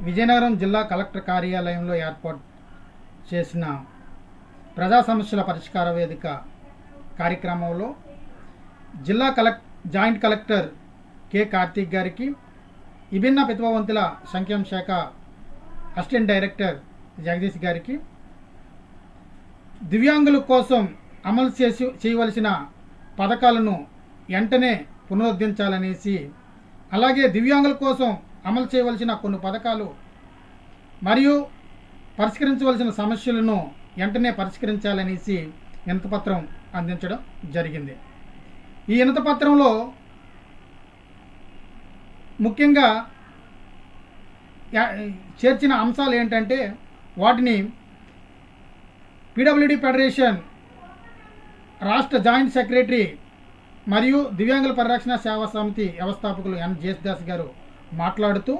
విజయనగరం జిల్లా కలెక్టర్ కార్యాలయంలో ఏర్పాటు చేసిన ప్రజా సమస్యల పరిష్కార వేదిక కార్యక్రమంలో జిల్లా collector joint collector K Karthik గారికి విభిన్న ప్రతిభావంతుల సంక్షేమ శాఖ అసిస్టెంట్ డైరెక్టర్ జగదీష్ గారికి దివ్యాంగుల కోసం అమలు చేసి చేయవలసిన పథకాలను వెంటనే పునరుద్ధరించాలనేసి అలాగే దివ్యాంగుల కోసం అమలు చేయవలసిన కొన్ని పథకాలు మరియు పరిష్కరించవలసిన సమస్యలను వెంటనే పరిష్కరించాలనేసి వినతపత్రం అందించడం జరిగింది. ఈ వినతపత్రంలో ముఖ్యంగా చేర్చిన అంశాలు ఏంటంటే వాటిని పీడబ్ల్యూడి ఫెడరేషన్ రాష్ట్ర జాయింట్ సెక్రటరీ మరియు దివ్యాంగుల పరిరక్షణ సేవా సమితి వ్యవస్థాపకులు ఎన్ జేసుదాస్ గారు మాట్లాడుతూ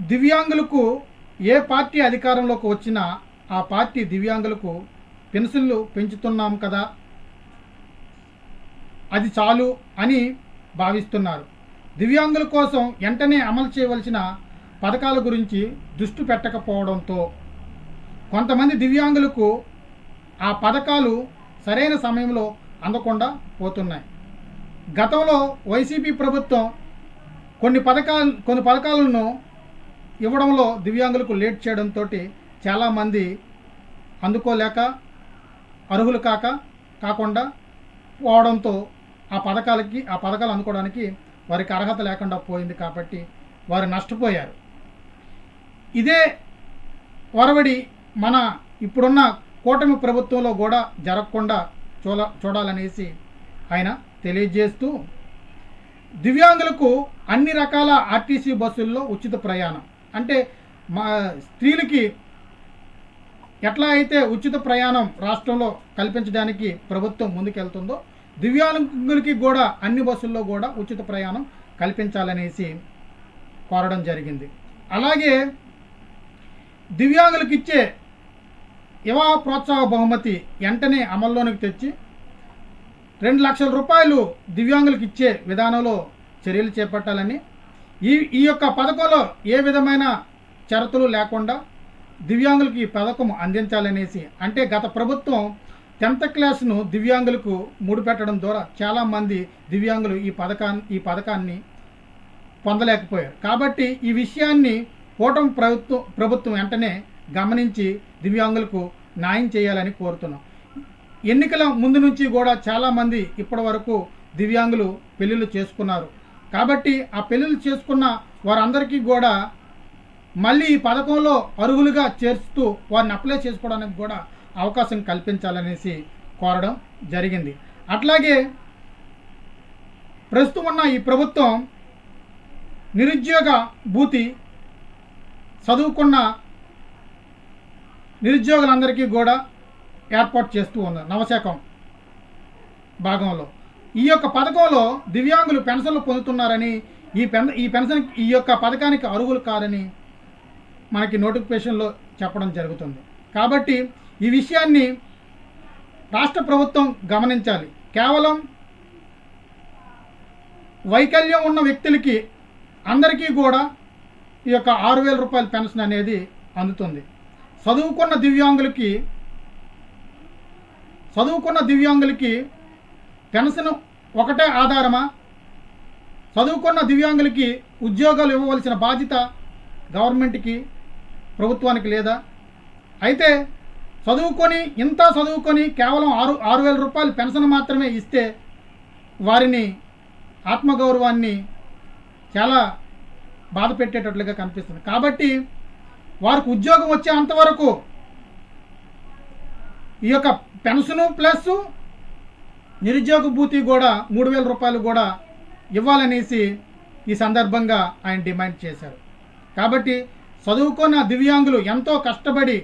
దివ్యాంగులకు ఏ పార్టీ అధికారంలోకి వచ్చినా ఆ పార్టీ దివ్యాంగులకు పెన్షన్లు పెంచుతున్నాం కదా? అది చాలు అని భావిస్తున్నారు. దివ్యాంగుల కోసం వెంటనే అమలు చేయవలసిన పథకాల గురించి దృష్టి పెట్టకపోవడంతో కొంతమంది దివ్యాంగులకు ఆ పథకాలు సరైన సమయంలో అందకుండా పోతున్నాయి. గతంలో వైసీపీ ప్రభుత్వం కొన్ని పథకాలు కొన్ని పథకాలను ఇవ్వడంలో దివ్యాంగులకు లేట్ చేయడంతో చాలామంది అందుకోలేక అర్హులు కాక కాకుండా పోవడంతో ఆ పథకాలకి ఆ పథకాలు అందుకోవడానికి వారికి అర్హత లేకుండా పోయింది కాబట్టి వారు నష్టపోయారు. ఇదే ఒరవడి మన ఇప్పుడున్న కూటమి ప్రభుత్వంలో కూడా జరగకుండా చూడ చూడాలనేసి ఆయన తెలియజేస్తూ దివ్యాంగులకు అన్ని రకాల ఆర్టీసీ బస్సుల్లో ఉచిత ప్రయాణం. అంటే మా స్త్రీలకి ఎట్లా అయితే ఉచిత ప్రయాణం రాష్ట్రంలో కల్పించడానికి ప్రభుత్వం ముందుకెళ్తుందో దివ్యాంగులకి కూడా అన్ని బస్సుల్లో కూడా ఉచిత ప్రయాణం కల్పించాలనేసి కోరడం జరిగింది. అలాగే దివ్యాంగులకు ఇచ్చే యువ ప్రోత్సాహ బహుమతి వెంటనే అమల్లోనికి తెచ్చి రెండు లక్షల రూపాయలు దివ్యాంగులకు ఇచ్చే విధానంలో చర్యలు చేపట్టాలని. ఈ ఈ యొక్క పథకంలో ఏ విధమైన షరతులు లేకుండా దివ్యాంగులకు ఈ పథకం అందించాలనేసి అంటే గత ప్రభుత్వం టెన్త్ క్లాస్ను దివ్యాంగులకు ముడిపెట్టడం ద్వారా చాలామంది దివ్యాంగులు ఈ పథకాన్ని ఈ పథకాన్ని పొందలేకపోయారు. కాబట్టి ఈ విషయాన్ని కూటమి ప్రభుత్వం ప్రభుత్వం వెంటనే గమనించి దివ్యాంగులకు న్యాయం చేయాలని కోరుతున్నాం. ఎన్నికల ముందు నుంచి కూడా చాలామంది ఇప్పటి వరకు దివ్యాంగులు పెళ్ళిళ్ళు చేసుకున్నారు. కాబట్టి ఆ పెళ్ళిళ్ళు చేసుకున్న వారందరికీ కూడా మళ్ళీ ఈ పథకంలో అర్హులుగా చేర్చుతూ వారిని అప్లై చేసుకోవడానికి కూడా అవకాశం కల్పించాలనేసి కోరడం జరిగింది. అట్లాగే ప్రస్తుతం ఉన్న ఈ ప్రభుత్వం నిరుద్యోగ భూతి చదువుకున్న నిరుద్యోగులందరికీ కూడా ఏర్పాటు చేస్తూ ఉంది నవశాఖం భాగంలో. ఈ యొక్క పథకంలో దివ్యాంగులు పెన్షన్లు పొందుతున్నారని ఈ పెన్ ఈ పెన్షన్ ఈ యొక్క పథకానికి అర్హులు కాదని మనకి నోటిఫికేషన్లో చెప్పడం జరుగుతుంది. కాబట్టి ఈ విషయాన్ని రాష్ట్ర ప్రభుత్వం గమనించాలి. కేవలం వైకల్యం ఉన్న వ్యక్తులకి అందరికీ కూడా ఈ యొక్క ఆరు వేల రూపాయల పెన్షన్ అనేది అందుతుంది. చదువుకున్న దివ్యాంగులకి చదువుకున్న దివ్యాంగులకి పెన్షన్ ఒకటే ఆధారమా? చదువుకున్న దివ్యాంగులకి ఉద్యోగాలు ఇవ్వవలసిన బాధ్యత గవర్నమెంట్కి ప్రభుత్వానికి లేదా? అయితే చదువుకొని ఇంత చదువుకొని కేవలం ఆరు ఆరు వేల రూపాయలు పెన్షన్ మాత్రమే ఇస్తే వారిని ఆత్మగౌరవాన్ని చాలా బాధ పెట్టేటట్లుగా కనిపిస్తుంది. కాబట్టి వారికి ఉద్యోగం వచ్చే అంతవరకు ఈ యొక్క పెన్షను ప్లస్ నిరుద్యోగ భూతి కూడా మూడు వేల రూపాయలు కూడా ఇవ్వాలనేసి ఈ సందర్భంగా ఆయన డిమాండ్ చేశారు. కాబట్టి చదువుకున్న దివ్యాంగులు ఎంతో కష్టపడి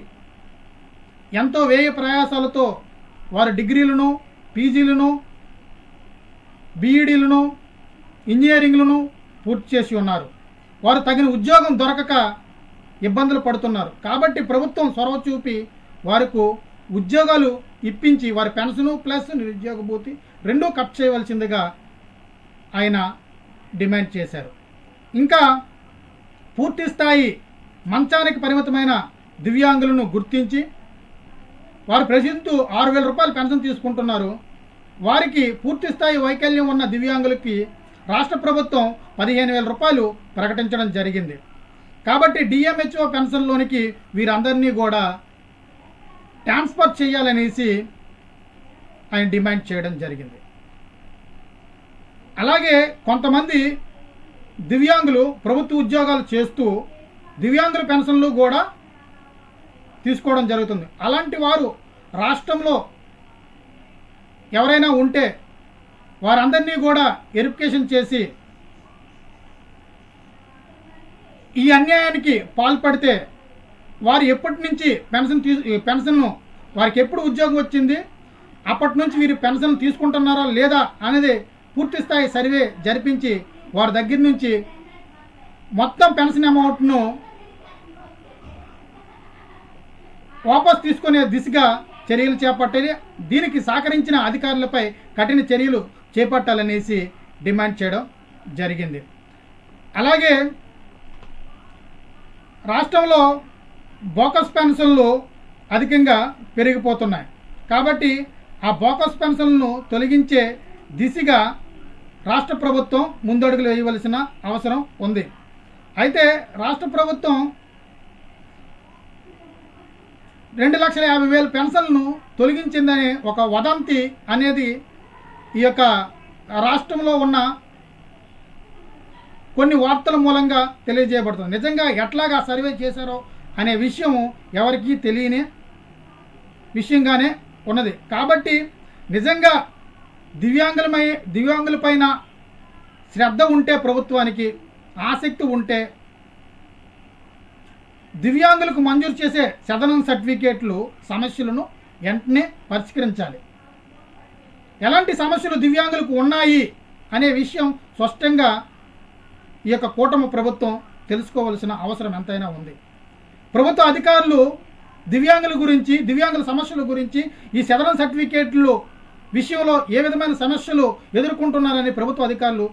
ఎంతో వ్యయ ప్రయాసాలతో వారు డిగ్రీలను పీజీలను బీఈడీలను ఇంజనీరింగ్లను పూర్తి చేసి ఉన్నారు. వారు తగిన ఉద్యోగం దొరకక ఇబ్బందులు పడుతున్నారు. కాబట్టి ప్రభుత్వం చొరవ చూపి వారికి ఉద్యోగాలు ఇప్పించి వారి పెన్షను ప్లస్ నిరుద్యోగ భూతి రెండూ కట్ చేయవలసిందిగా ఆయన డిమాండ్ చేశారు. ఇంకా పూర్తి స్థాయి మంచానికి పరిమితమైన దివ్యాంగులను గుర్తించి వారు ప్రజెంట్ ఆరు వేల రూపాయలు పెన్షన్ తీసుకుంటున్నారు. వారికి పూర్తి స్థాయి వైకల్యం ఉన్న దివ్యాంగులకి రాష్ట్ర ప్రభుత్వం పదిహేను వేల రూపాయలు ప్రకటించడం జరిగింది. కాబట్టి డిఎంహెచ్ఓ పెన్షన్లోనికి వీరందరినీ కూడా ట్రాన్స్ఫర్ చేయాలనేసి ఆయన డిమాండ్ చేయడం జరిగింది. అలాగే కొంతమంది దివ్యాంగులు ప్రభుత్వ ఉద్యోగాలు చేస్తూ దివ్యాంగుల పెన్షన్లు కూడా తీసుకోవడం జరుగుతుంది. అలాంటి వారు రాష్ట్రంలో ఎవరైనా ఉంటే వారందరినీ కూడా వెరిఫికేషన్ చేసి ఈ అన్యాయానికి పాల్పడితే వారు ఎప్పటి నుంచి పెన్షన్ తీసు పెన్షన్ను వారికి ఎప్పుడు ఉద్యోగం వచ్చింది? అప్పటి నుంచి వీరు పెన్షన్ తీసుకుంటున్నారా లేదా అనేది పూర్తి స్థాయి సర్వే జరిపించి వారి దగ్గర నుంచి మొత్తం పెన్షన్ అమౌంట్ను వాపస్ తీసుకునే దిశగా చర్యలు చేపట్టాలి. దీనికి సహకరించిన అధికారులపై కఠిన చర్యలు చేపట్టాలనేసి డిమాండ్ చేయడం జరిగింది. అలాగే రాష్ట్రంలో బోకస్ పెన్షన్లు అధికంగా పెరిగిపోతున్నాయి. కాబట్టి ఆ బోకస్ పెన్షన్లను తొలగించే దిశగా రాష్ట్ర ప్రభుత్వం ముందడుగులు వేయవలసిన అవసరం ఉంది. అయితే రాష్ట్ర ప్రభుత్వం రెండు లక్షల యాభై వేల పెన్షన్లను తొలగించిందనే ఒక వదంతి అనేది ఈ యొక్క రాష్ట్రంలో ఉన్న కొన్ని వార్తల మూలంగా తెలియజేయబడుతుంది. నిజంగా ఎట్లాగా సర్వే చేశారో అనే విషయం ఎవరికీ తెలియని విషయంగానే ఉన్నది. కాబట్టి నిజంగా దివ్యాంగులమై దివ్యాంగులపైన శ్రద్ధ ఉంటే ప్రభుత్వానికి ఆసక్తి ఉంటే దివ్యాంగులకు మంజూరు చేసే సదనం సర్టిఫికేట్లు సమస్యలను వెంటనే పరిష్కరించాలి. ఎలాంటి సమస్యలు దివ్యాంగులకు ఉన్నాయి అనే విషయం స్పష్టంగా ఈ యొక్క కూటమి ప్రభుత్వం తెలుసుకోవాల్సిన అవసరం ఎంతైనా ఉంది. ప్రభుత్వ అధికారులు దివ్యాంగుల గురించి దివ్యాంగుల సమస్యల గురించి ఈ సదరం సర్టిఫికేట్లు విషయంలో ఏ విధమైన సమస్యలు ఎదుర్కొంటున్నారని ప్రభుత్వ అధికారులు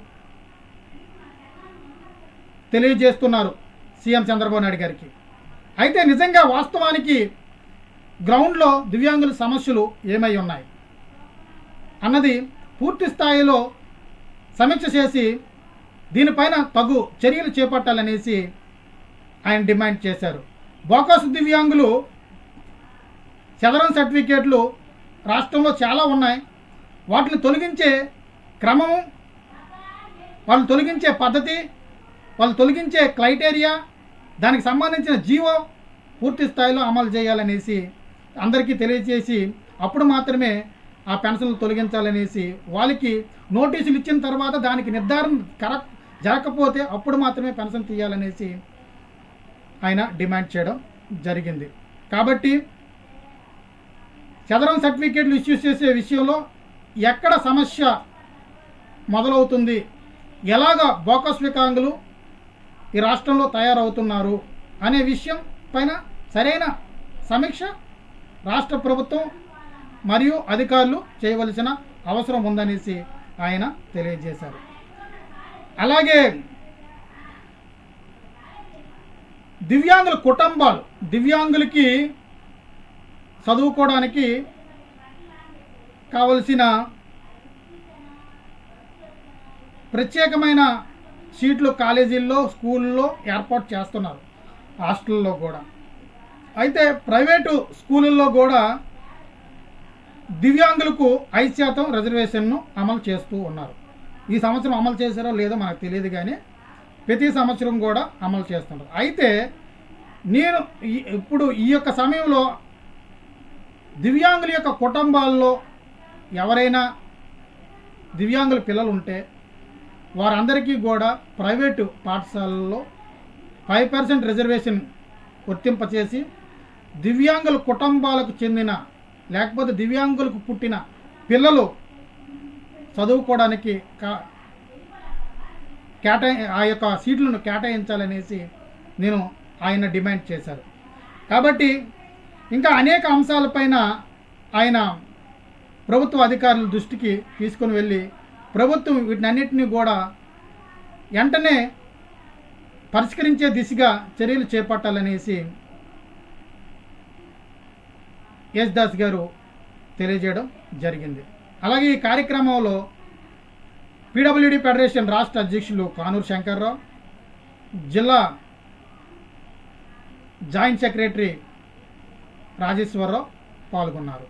తెలియజేస్తున్నారు సీఎం చంద్రబాబు నాయుడు గారికి. అయితే నిజంగా వాస్తవానికి గ్రౌండ్లో దివ్యాంగుల సమస్యలు ఏమై ఉన్నాయి? అన్నది పూర్తి స్థాయిలో సమీక్ష చేసి దీనిపైన తగు చర్యలు చేపట్టాలనేసి ఆయన డిమాండ్ చేశారు. బోకస్ దివ్యాంగులు చదరం సర్టిఫికేట్లు రాష్ట్రంలో చాలా ఉన్నాయి. వాటిని తొలగించే క్రమం వాళ్ళు తొలగించే పద్ధతి వాళ్ళు తొలగించే క్రైటీరియా దానికి సంబంధించిన జీవో పూర్తి స్థాయిలో అమలు చేయాలనేసి అందరికీ తెలియజేసి అప్పుడు మాత్రమే ఆ పెన్షన్లు తొలగించాలనేసి వాళ్ళకి నోటీసులు ఇచ్చిన తర్వాత దానికి నిర్ధారణ కరెక్ట్ జరగకపోతే అప్పుడు మాత్రమే పెన్షన్ తీయాలనేసి ఆయన డిమాండ్ చేయడం జరిగింది. కాబట్టి చదరం సర్టిఫికేట్లు ఇష్యూ చేసే విషయంలో ఎక్కడ సమస్య మొదలవుతుంది? ఎలాగ బోకస్ వికాంగులు ఈ రాష్ట్రంలో తయారవుతున్నారు అనే విషయం పైన సరైన సమీక్ష రాష్ట్ర ప్రభుత్వం మరియు అధికారులు చేయవలసిన అవసరం ఉందనేసి ఆయన తెలియజేశారు. అలాగే దివ్యాంగుల కుటుంబాలు దివ్యాంగులకి చదువుకోవడానికి కావలసిన ప్రత్యేకమైన సీట్లు కాలేజీల్లో స్కూల్లో ఏర్పాటు చేస్తున్నారు హాస్టల్లో కూడా. అయితే ప్రైవేటు స్కూళ్ళల్లో కూడా దివ్యాంగులకు ఐదు శాతం రిజర్వేషన్ను అమలు చేస్తూ ఉన్నారు. ఈ సంవత్సరం అమలు చేశారో లేదో మనకు తెలియదు కానీ ప్రతి సంవత్సరం కూడా అమలు చేస్తున్నారు అయితే నేను ఈ- ఇప్పుడు ఈ యొక్క సమయంలో దివ్యాంగుల యొక్క కుటుంబాల్లో ఎవరైనా దివ్యాంగుల పిల్లలు ఉంటే వారందరికీ కూడా ప్రైవేటు పాఠశాలల్లో ఫైవ్ పర్సెంట్ రిజర్వేషన్ వర్తింపచేసి దివ్యాంగుల కుటుంబాలకు చెందిన లేకపోతే దివ్యాంగులకు పుట్టిన పిల్లలు చదువుకోవడానికి కా కేటాయి ఆ యొక్క సీట్లను కేటాయించాలనేసి నేను ఆయన డిమాండ్ చేశారు. కాబట్టి ఇంకా అనేక అంశాలపైన ఆయన ప్రభుత్వ అధికారుల దృష్టికి తీసుకొని వెళ్ళి ప్రభుత్వం వీటినన్నింటినీ కూడా వెంటనే పరిష్కరించే దిశగా చర్యలు చేపట్టాలనేసి ఎస్ దాస్ గారు తెలియజేయడం జరిగింది. అలాగే ఈ కార్యక్రమంలో పీడబ్ల్యూడి ఫెడరేషన్ రాష్ట్ర అధ్యక్షులు కానూరు శంకర్రావు జిల్లా జాయింట్ సెక్రటరీ రాజేశ్వరరావు పాల్గొన్నారు.